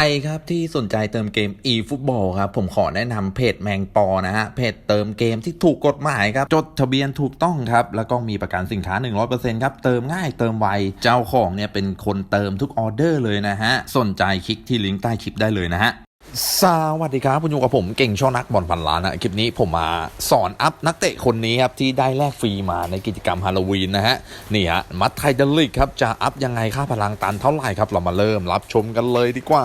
รครับที่สนใจเติมเกม eFootball ครับผมขอแนะนำเพจแมงปอนะฮะเพจเติมเกมที่ถูกกฎหมายครับจดทะเบียนถูกต้องครับแล้วก็มีประกันสินค้า 100%ครับเติมง่ายเติมไวเจ้าของเนี่ยเป็นคนเติมทุกออเดอร์เลยนะฮะสนใจคลิกที่ลิงก์ใต้คลิปได้เลยนะฮะ สวัสดีครับคุณอยู่กับผมเก่งช่องนักบอลพันล้านนะคลิปนี้ผมมาสอนอัพนักเตะคนนี้ครับที่ได้แลกฟรีมาในกิจกรรมฮาโลวีนนะฮะนี่ฮะมัดไทเดลิกครับจะอัพยังไงค่าพลังตันเท่าไหร่ครับเรามาเริ่มรับชมกันเลยดีกว่า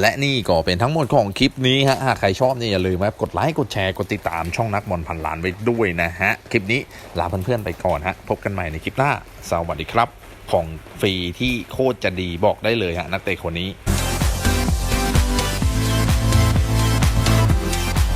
และนี่ก็เป็นทั้งหมดของคลิปนี้ฮะหากใครชอบเนี่ยอย่าลืมครับกดไลค์กดแชร์กดติดตามช่องนักบอลพันล้านไว้ด้วยนะฮะ คลิปนี้ลาเพื่อนๆไปก่อนฮะ พบกันใหม่ในคลิปหน้า สวัสดีครับ ของฟรีที่โคตรจะดีบอกได้เลยฮะนักเตะคนนี้